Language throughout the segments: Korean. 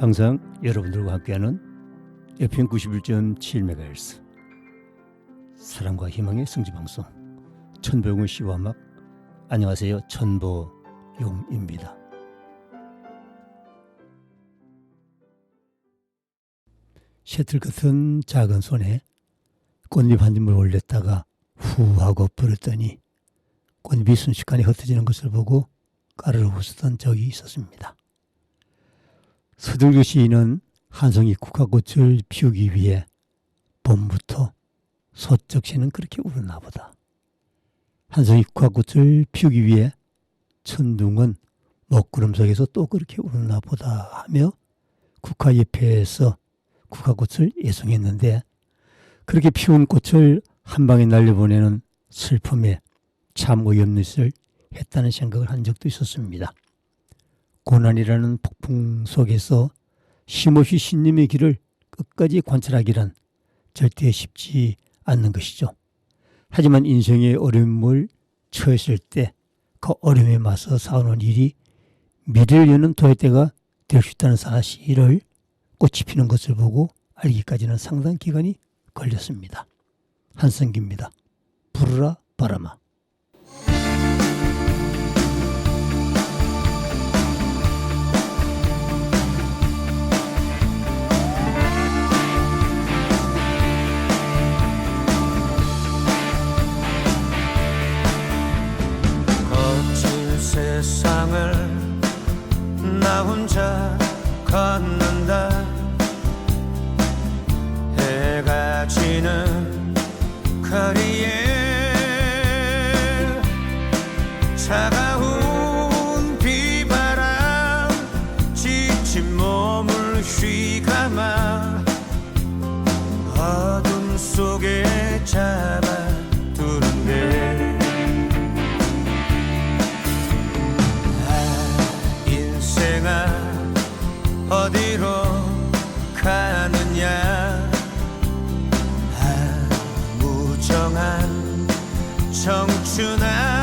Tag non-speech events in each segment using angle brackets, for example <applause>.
항상 여러분들과 함께하는 FM 91.7MHz 사랑과 희망의 성지 방송 천보용의 시와 음악 안녕하세요. 천보용입니다. 셔틀 같은 작은 손에 꽃잎 한 점을 올렸다가 후 하고 버렸더니 꽃잎이 순식간에 흩어지는 것을 보고 까르르 웃었던 적이 있었습니다. 서둘교 시인은 한송이 국화꽃을 피우기 위해 봄부터 소쩍시는 그렇게 울었나 보다. 한송이 국화꽃을 피우기 위해 천둥은 먹구름 속에서 또 그렇게 울었나 보다 하며 국화 옆에서 국화꽃을 예송했는데 그렇게 피운 꽃을 한 방에 날려보내는 슬픔에 참 어이없는 짓을 했다는 생각을 한 적도 있었습니다. 고난이라는 폭풍 속에서 쉼없이 신님의 길을 끝까지 관찰하기란 절대 쉽지 않는 것이죠. 하지만 인생의 어려움을 처했을 때 그 어려움에 맞서 싸우는 일이 미래를 여는 도약대가 될 수 있다는 사실을 꽃이 피는 것을 보고 알기까지는 상당 기간이 걸렸습니다. 한성기입니다. 부르라 바람아. 정한 청춘아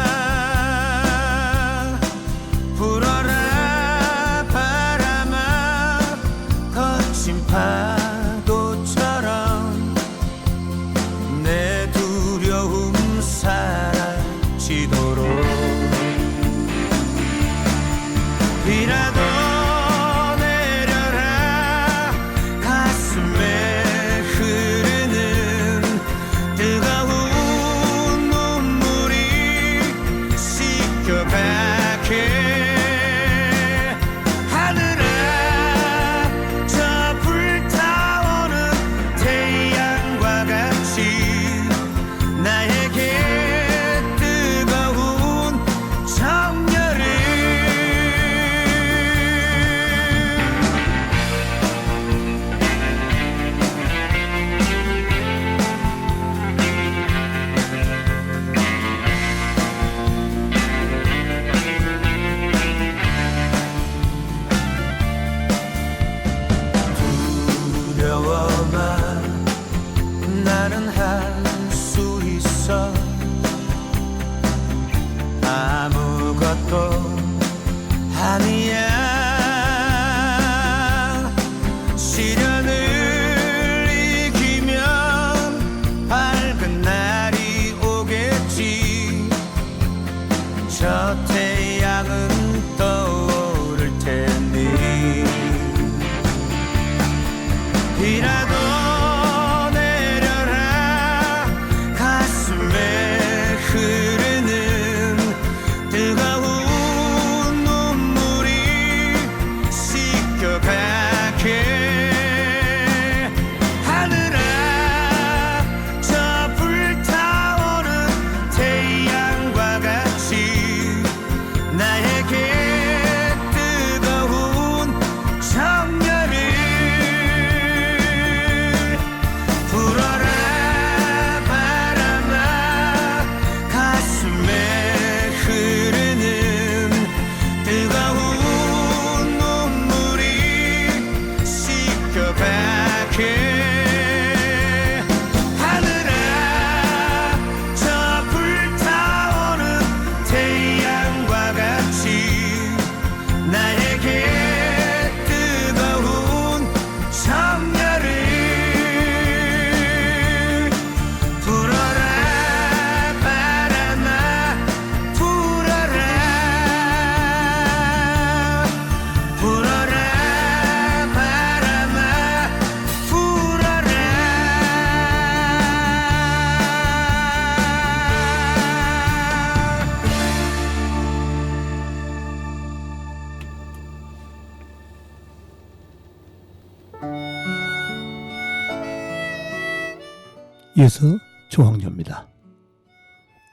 이어서 조항조입니다.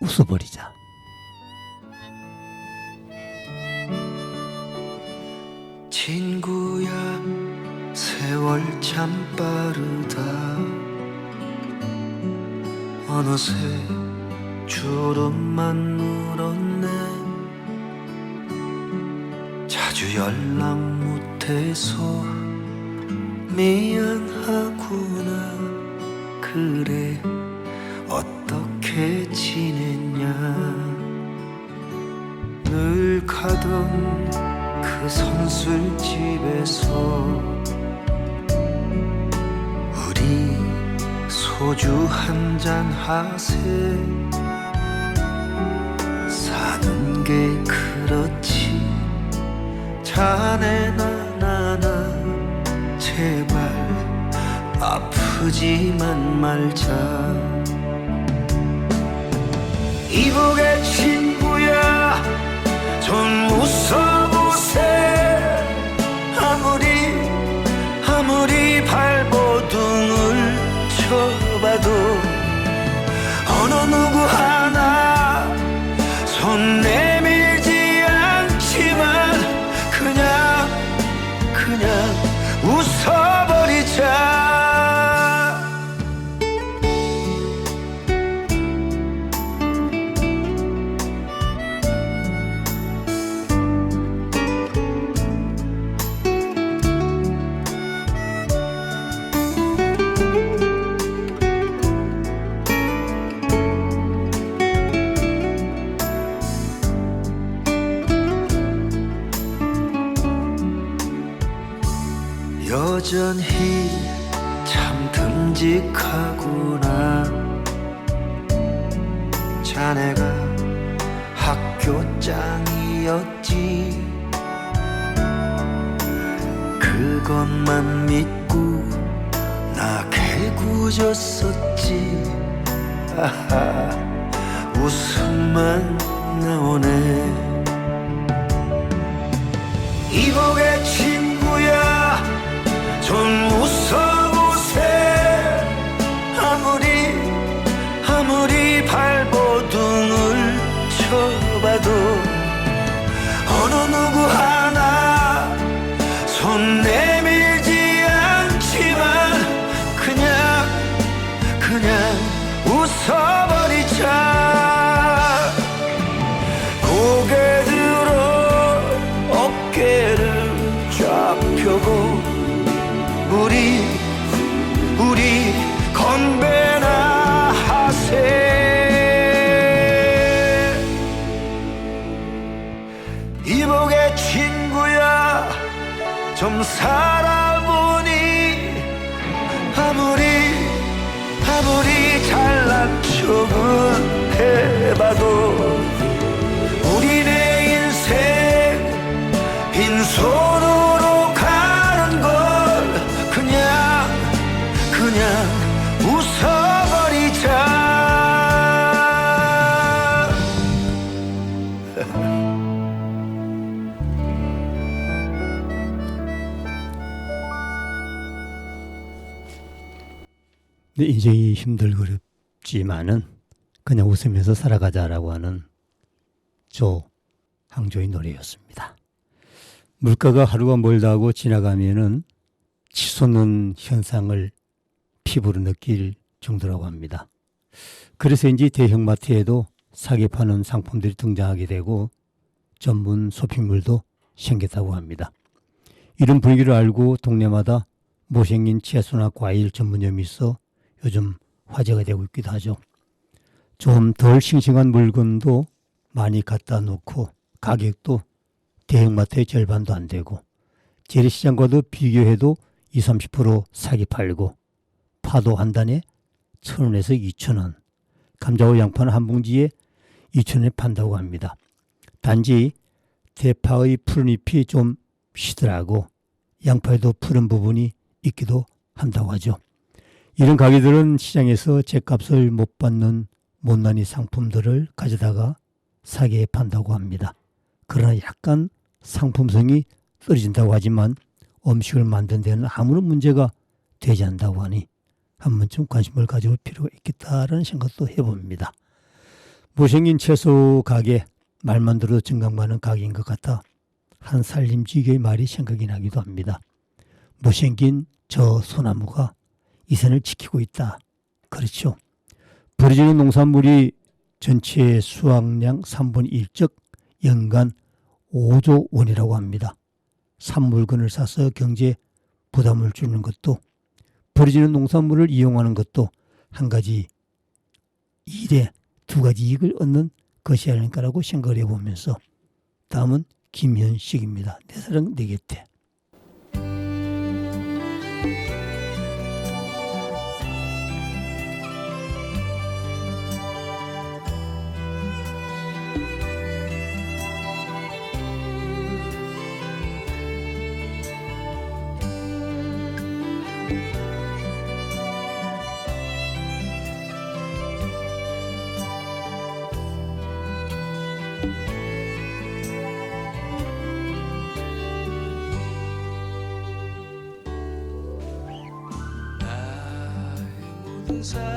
웃어버리자. 친구야 세월 참 빠르다 어느새 주름만 늘었네 자주 연락 못해서 미안하구나 그래. 어떻게 지냈냐? 늘 가던 그 선술집에서 우리 소주 한 잔 하세. 사는 게 그렇지. 자네 아프지만 말자. 이보게 친구야 좀 웃어보세. 아무리 아무리 발 여 손으로 가는 걸 그냥 그냥 웃어버리자 <laughs> 내 인생이 힘들그럽지만은 그냥 웃으면서 살아가자라고 하는 조 항조의 노래였습니다. 물가가 하루가 멀다 하고 지나가면은 치솟는 현상을 피부로 느낄 정도라고 합니다. 그래서인지 대형마트에도 사기 파는 상품들이 등장하게 되고 전문 쇼핑몰도 생겼다고 합니다. 이런 분위기를 알고 동네마다 못생긴 채소나 과일 전문점이 있어 요즘 화제가 되고 있기도 하죠. 좀 덜 싱싱한 물건도 많이 갖다 놓고 가격도 대형마트의 절반도 안 되고 재래시장과도 비교해도 20, 30% 사기 팔고 파도 한 단에 천 원에서 이천 원, 감자와 양파는 한 봉지에 이천 원에 판다고 합니다. 단지 대파의 푸른 잎이 좀 시들하고 양파에도 푸른 부분이 있기도 한다고 하죠. 이런 가게들은 시장에서 제값을 못 받는 못난이 상품들을 가져다가 사기에 판다고 합니다. 그러나 약간 상품성이 떨어진다고 하지만 음식을 만든 데는 아무런 문제가 되지 않는다고 하니 한 번쯤 관심을 가져볼 필요가 있겠다라는 생각도 해봅니다. 못생긴 채소 가게 말만 들어도 증강 많은 가게인 것 같아 한 살림지기의 말이 생각이 나기도 합니다. 못생긴 저 소나무가 이 산을 지키고 있다. 그렇죠. 버려지는 농산물이 전체 수확량 3분의 1즉 연간 5조 원이라고 합니다. 산 물건을 사서 경제 부담을 주는 것도 버려지는 농산물을 이용하는 것도 한 가지 일에 두 가지 이익을 얻는 것이 아닐까라고 생각을 해보면서 다음은 김현식입니다. 내 사랑 내 곁에. inside.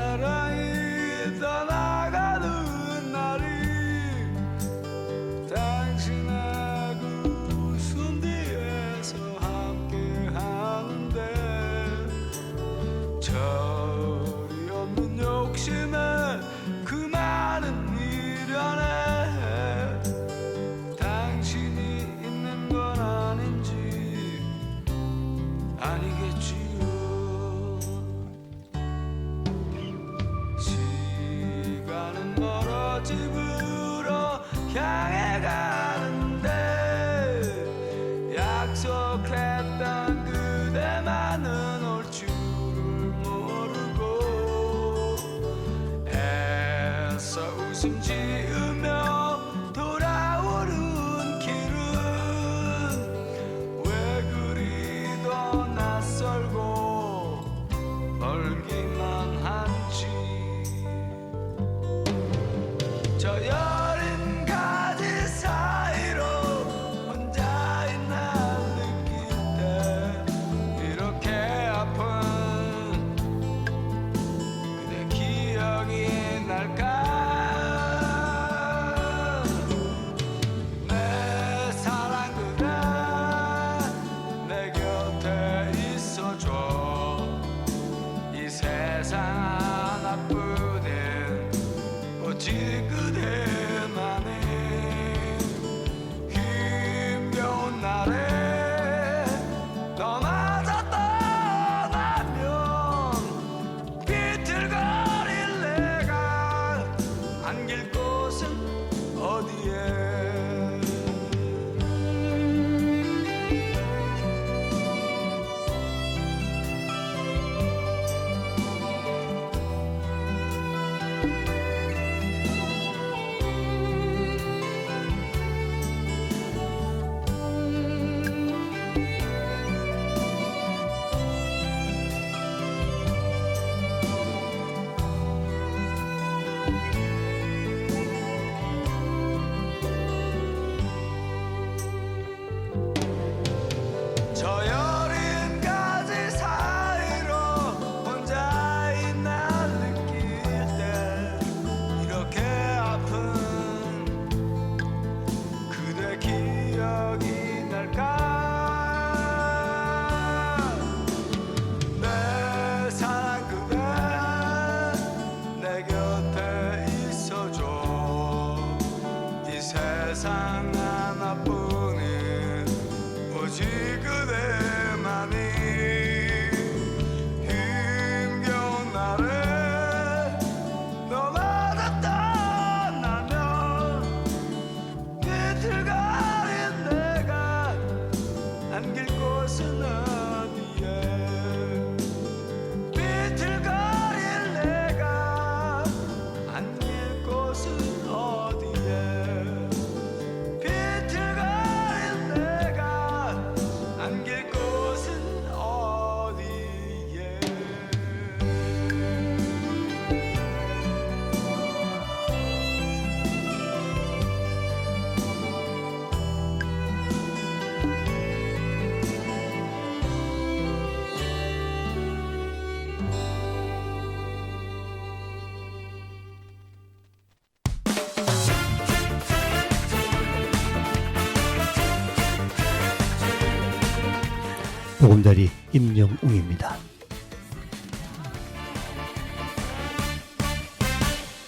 보금자리 임영웅입니다.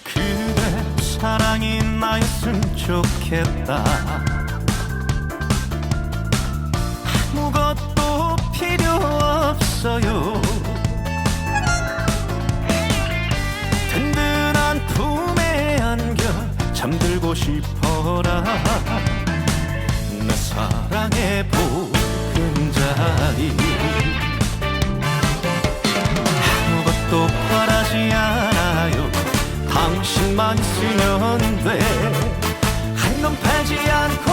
그대 사랑이 나였으면 좋겠다. 아무것도 필요 없어요. 든든한 품에 안겨 잠들고 싶어라. 내 사랑의 당신만 있으면 돼한눈 팔지 않고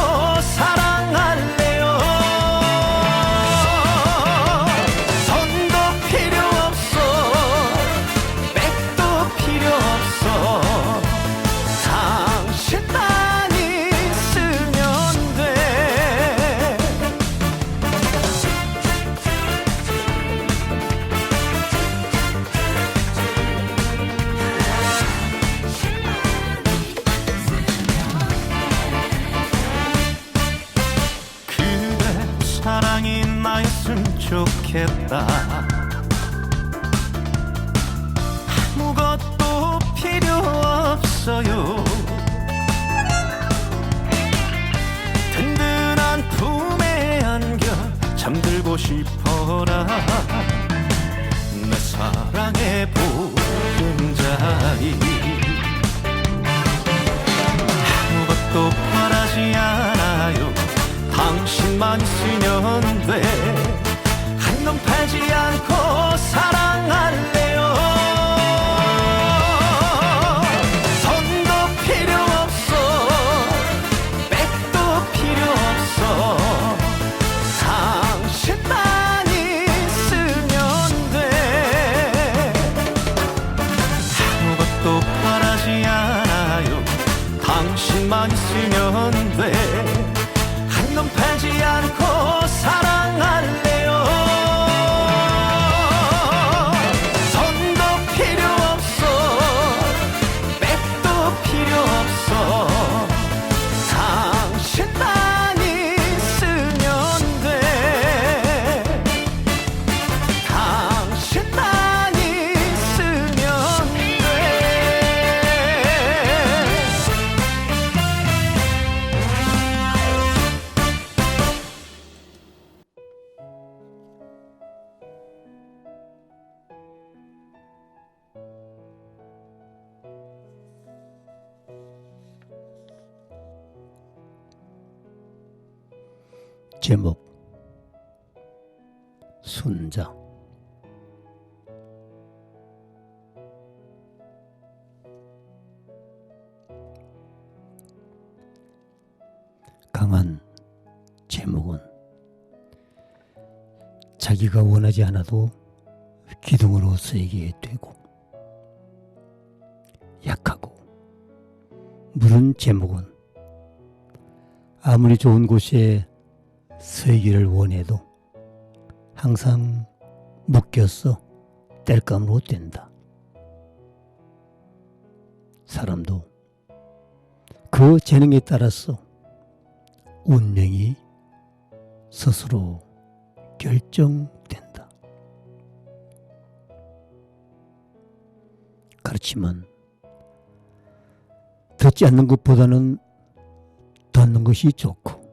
싶어라 내 사랑의 보금자리 아무것도 바라지 않아요. 당신만 있으면 돼 한눈 팔지 않고 사랑할래요 제목 순자 강한 제목은 자기가 원하지 않아도 기둥으로 쓰이게 되고 약하고. 물은 제목은 아무리 좋은 곳에 서기를 원해도 항상 묶여서 뗄감으로 된다. 사람도 그 재능에 따라서 운명이 스스로 결정된다. 그렇지만 듣지 않는 것보다는 듣는 것이 좋고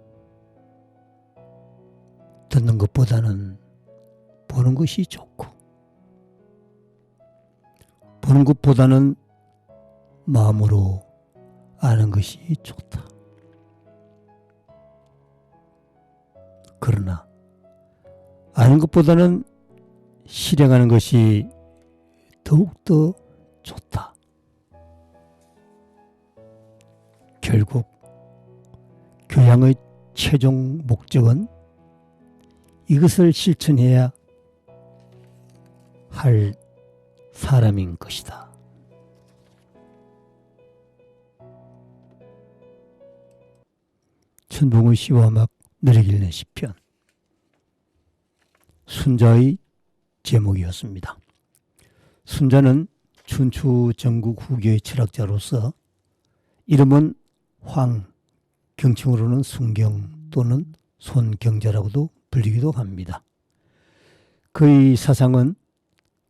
듣는 것보다는 보는 것이 좋고 보는 것보다는 마음으로 아는 것이 좋다. 그러나 아는 것보다는 실행하는 것이 더욱더 좋다. 결국 교양의 최종 목적은 이것을 실천해야 할 사람인 것이다. 천봉의 시와 막 느리길래 시편 순자의 제목이었습니다. 순자는 춘추 전국 후기의 철학자로서 이름은 황, 경칭으로는 순경 또는 손경자라고도 불리기도 합니다. 그의 사상은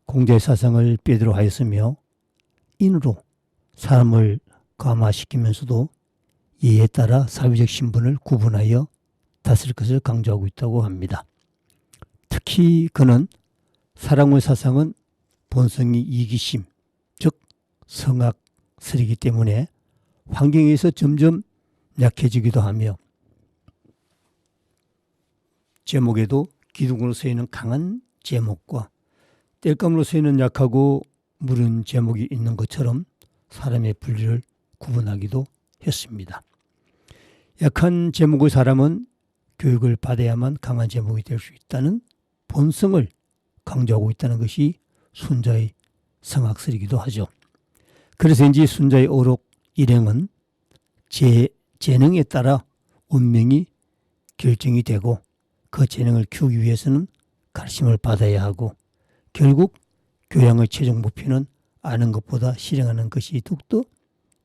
공자의 사상을 빼도록 하였으며 인으로 사람을 감화시키면서도 예에 따라 사회적 신분을 구분하여 다스릴 것을 강조하고 있다고 합니다. 특히 그는 사랑의 사상은 본성이 이기심, 즉 성악설이기 때문에 환경에서 점점 약해지기도 하며 제목에도 기둥으로 쓰이는 강한 제목과 땔감으로 쓰이는 약하고 무른 제목이 있는 것처럼 사람의 분리를 구분하기도 했습니다. 약한 제목의 사람은 교육을 받아야만 강한 제목이 될 수 있다는 본성을 강조하고 있다는 것이 순자의 성악설이기도 하죠. 그래서인지 순자의 어록 일행은 제 재능에 따라 운명이 결정이 되고 그 재능을 키우기 위해서는 가르침을 받아야 하고 결국 교양의 최종 목표는 아는 것보다 실행하는 것이 더욱더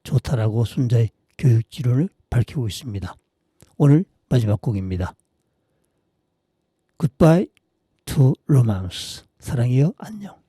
좋다라고 순자의 교육 지론을 밝히고 있습니다. 오늘 마지막 곡입니다. Goodbye to Romance. 사랑이여 안녕.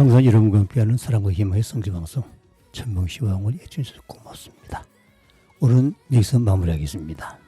항상 여러분과 함께하는 사랑과 희망의 성지방송 천명시와 응원이 해주셔서 고맙습니다. 오늘은 여기서 마무리하겠습니다.